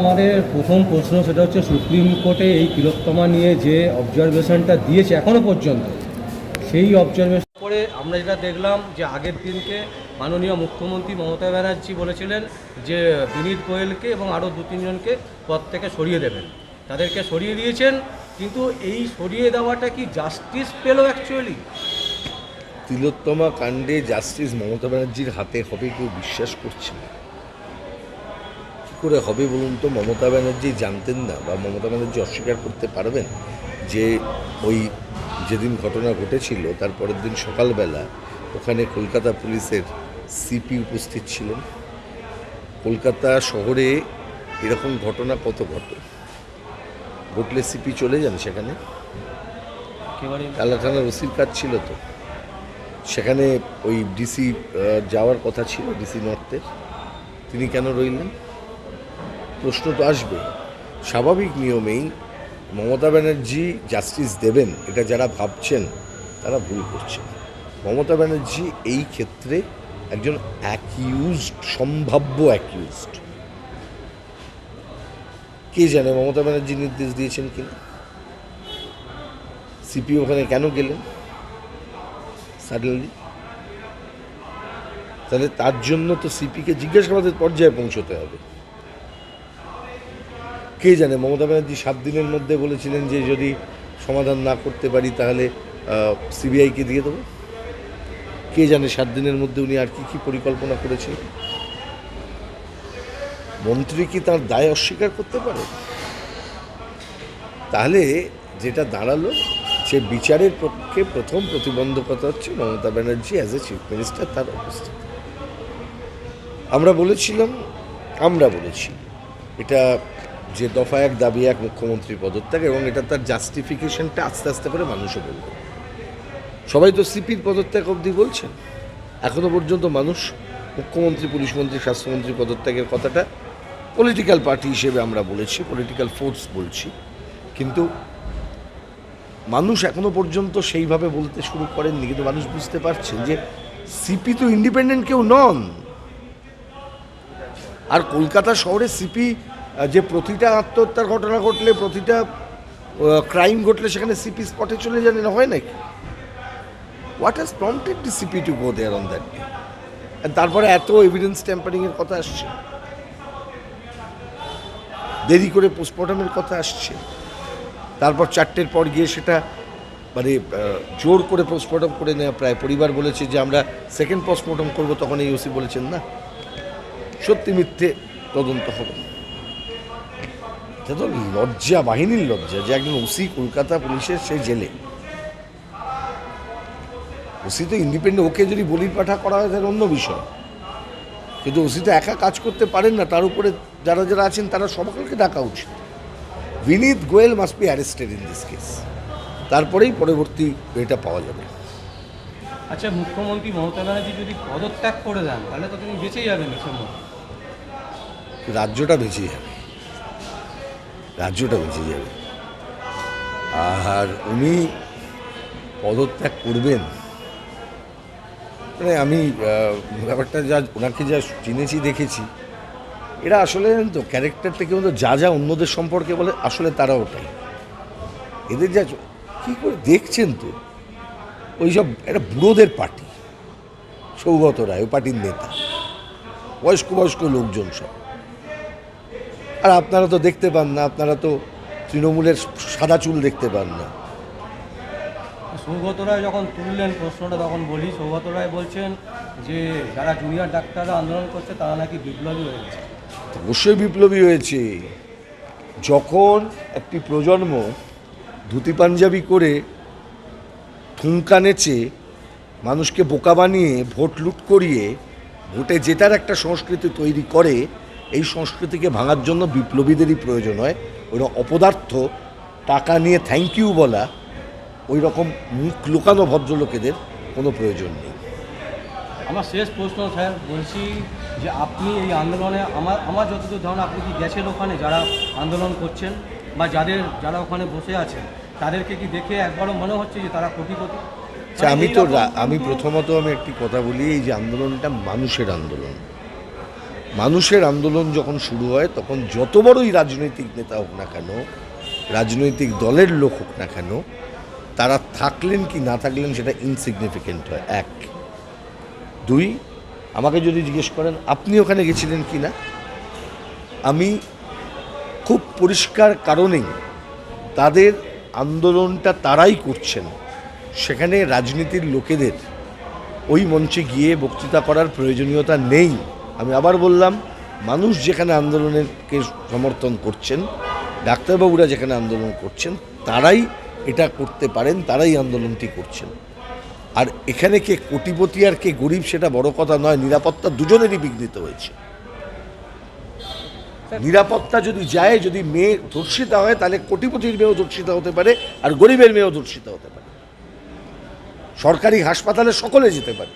আমাদের প্রথম প্রশ্ন, সেটা হচ্ছে সুপ্রিম কোর্টে এই তিলোত্তমা নিয়ে যে অবজারভেশনটা দিয়েছে এখনও পর্যন্ত, সেই অবজারভেশন পরে আমরা যেটা দেখলাম যে আগের দিনকে মাননীয় মুখ্যমন্ত্রী মমতা ব্যানার্জি বলেছিলেন যে বিনীত গোয়েলকে এবং আরও দু তিনজনকে পদ থেকে সরিয়ে দেবেন। তাদেরকে সরিয়ে দিয়েছেন, কিন্তু এই সরিয়ে দেওয়াটা কি জাস্টিস পেল অ্যাকচুয়ালি তিলোত্তমা কাণ্ডে জাস্টিস মমতা ব্যানার্জির হাতে হবে কেউ বিশ্বাস করছে করে হবে বলুন তো মমতা ব্যানার্জি জানতেন না বা মমতা ব্যানার্জি অস্বীকার করতে পারবেন যে ওই যেদিন ঘটনা ঘটেছিল তার পরের দিন সকালবেলা ওখানে কলকাতা পুলিশের সিপি উপস্থিত ছিলেন। কলকাতা শহরে এরকম ঘটনা কত ঘটে? ঘটলে সিপি চলে যান সেখানে? কালা থানার ওসির কাজ ছিল তো। সেখানে ওই ডিসি যাওয়ার কথা ছিল ডিসি নর্থের। তিনি কেন রইলেন? প্রশ্ন তো আসবে। স্বাভাবিক নিয়মেই মমতা ব্যানার্জি জাস্টিস দেবেন, এটা যারা ভাবছেন, তারা ভুল করছেন। মমতা ব্যানার্জি এই ক্ষেত্রে একজন অ্যাকিউজড সম্ভাব্য অ্যাকিউজড কে জানে মমতা ব্যানার্জি নির্দেশ দিয়েছেন কিনা? সিপি ওখানে কেন গেলেন? সাডেনলি তাহলে তার জন্য তো সিপিকে জিজ্ঞাসাবাদের পর্যায়ে পৌঁছতে হবে। কে জানে? মমতা ব্যানার্জি সাত দিনের মধ্যে বলেছিলেন যে যদি সমাধান না করতে পারি তাহলে সিবিআইকে দিয়ে দেবো। কে জানে সাত দিনের মধ্যে উনি আর কি কি পরিকল্পনা করেছিলেন মন্ত্রী কি তার দায় অস্বীকার করতে পারে? তাহলে যেটা দাঁড়াল, সে বিচারের পক্ষে প্রথম প্রতিবন্ধকতা হচ্ছে Mamata Banerjee as a chief minister তার উপস্থিতি। আমরা বলেছিলাম, আমরা বলেছি। এটা যে দফা এক দাবি এক মুখ্যমন্ত্রী পদত্যাগ এবং এটা তার জাস্টিফিকেশনটা আস্তে আস্তে করে মানুষও বলবে। সবাই তো সিপির পদত্যাগ অবধি বলছেন। এখনও পর্যন্ত মানুষ মুখ্যমন্ত্রী, পুলিশ মন্ত্রী, স্বাস্থ্যমন্ত্রী পদত্যাগের কথাটা পলিটিক্যাল পার্টি হিসেবে আমরা বলেছি পলিটিক্যাল ফোর্স বলছি। কিন্তু মানুষ এখনও পর্যন্ত সেইভাবে বলতে শুরু করেননি। কিন্তু মানুষ বুঝতে পারছেন যে সিপি তো ইন্ডিপেন্ডেন্ট কেউ নন। আর কলকাতা শহরে সিপি যে প্রতিটা আত্মহত্যার ঘটনা ঘটলে, প্রতিটা ক্রাইম ঘটলে সেখানে সিপি স্পটে চলে যান না হয় নাকি? What has prompted the CP to go there on that day তারপরে এত এভিডেন্স ট্যাম্পারিংয়ের কথা আসছে। দেরি করে পোস্টমর্টমের কথা আসছে। তারপর চারটের পর গিয়ে সেটা মানে জোর করে পোস্টমর্টম করে নেওয়া প্রায় পরিবার বলেছে যে আমরা সেকেন্ড পোস্টমর্টম করব, তখন এই ওসি বলেছেন, না, সত্যি মিথ্যে তদন্ত হবে এটা তো লজ্জা বাহিনীর লজ্জা যে একজন ওসি কলকাতা পুলিশের সে জেলে। ওসি তো ইন্ডিপেন্ডেন্ট ওকে যদি বলির পাঠা করা হয় তাহলে অন্য বিষয়। কিন্তু ওসি তো একা কাজ করতে পারেন না তার উপরে যারা যারা আছেন তারা সকলকে ডাকা উচিত। Vineet Goel must be arrested in this case তারপরেই পরবর্তী এটা পাওয়া যাবে। আচ্ছা মুখ্যমন্ত্রী মমতা ব্যানার্জি যদি পদত্যাগ করে দেন তাহলে তো তিনি বেঁচে যাবেন রাজ্যটা বেঁচে যাবে। রাজ্যটা বেঁচে যাবে। আর উনি পদত্যাগ করবেন। মানে আমি ব্যাপারটা যা, ওনাকে যা চিনেছি, দেখেছি, এরা আসলে তো থেকে মতো যা যা অন্যদের সম্পর্কে বলে, আসলে তারা ওটাই। এদের যা কী করে দেখছেন তো? ওই সব একটা বুড়োদের পার্টি, সৌগত রায় ওই পার্টির নেতা, বয়স্ক বয়স্ক লোকজন সব। আর আপনারা তো দেখতে পান না আপনারা তো তৃণমূলের সাদা চুল দেখতে পান না। সৌগত রায় যখন তুললেন প্রশ্নটা তখন বলি সৌগত রায় বলছেন যে যারা জুনিয়র ডাক্তাররা আন্দোলন করছে তারা নাকি বিপ্লবী হয়েছে অবশ্যই বিপ্লবী হয়েছে। যখন একটি প্রজন্ম ধুতি পাঞ্জাবি করে ঠুঙ্কা নেচে মানুষকে বোকা বানিয়ে ভোট লুট করিয়ে ভোটে জেতার একটা সংস্কৃতি তৈরি করে এই সংস্কৃতিকে ভাঙার জন্য বিপ্লবীদেরই প্রয়োজন হয়। ওই অপদার্থ টাকা নিয়ে থ্যাংক ইউ বলা ওই রকম মুখ লুকানো ভদ্রলোকেদের কোনো প্রয়োজন নেই। আমার শেষ প্রশ্ন স্যার বলছি যে আপনি এই আন্দোলনে আমার আমার যতদূর ধারণা আপনি কি গেছেন ওখানে যারা আন্দোলন করছেন বা যাদের যারা ওখানে বসে আছেন তাদেরকে কি দেখে একবারও মনে হচ্ছে যে তারা কোটি কোটি আচ্ছা, আমি তো আমি প্রথমত আমি একটি কথা বলি এই যে আন্দোলনটা মানুষের আন্দোলন। মানুষের আন্দোলন যখন শুরু হয়, তখন যত বড়ই রাজনৈতিক নেতা হোক না কেন, রাজনৈতিক দলের লোক হোক না কেন, তারা থাকলেন কি না থাকলেন সেটা ইনসিগনিফিকেন্ট হয়। এক। দুই, আমাকে যদি জিজ্ঞেস করেন, আপনি ওখানে গেছিলেন কি না? আমি খুব পরিষ্কার কারণেই তাদের আন্দোলনটা তারাই করছেন। সেখানে রাজনীতির লোকেদের ওই মঞ্চে গিয়ে বক্তৃতা করার প্রয়োজনীয়তা নেই। আমি আবার বললাম মানুষ যেখানে আন্দোলনেরকে সমর্থন করছেন ডাক্তারবাবুরা যেখানে আন্দোলন করছেন তারাই এটা করতে পারেন তারাই আন্দোলনটি করছেন। আর এখানে কে কোটিপতি আর কে গরিব সেটা বড় কথা নয় নিরাপত্তা দুজনেরই বিঘ্নিত হয়েছে। নিরাপত্তা যদি যায় যদি মেয়ে ধর্ষিতা হয় তাহলে কোটিপতির মেয়েও ধর্ষিতা হতে পারে আর গরিবের মেয়েও ধর্ষিতা হতে পারে। সরকারি হাসপাতালে সকলে যেতে পারে।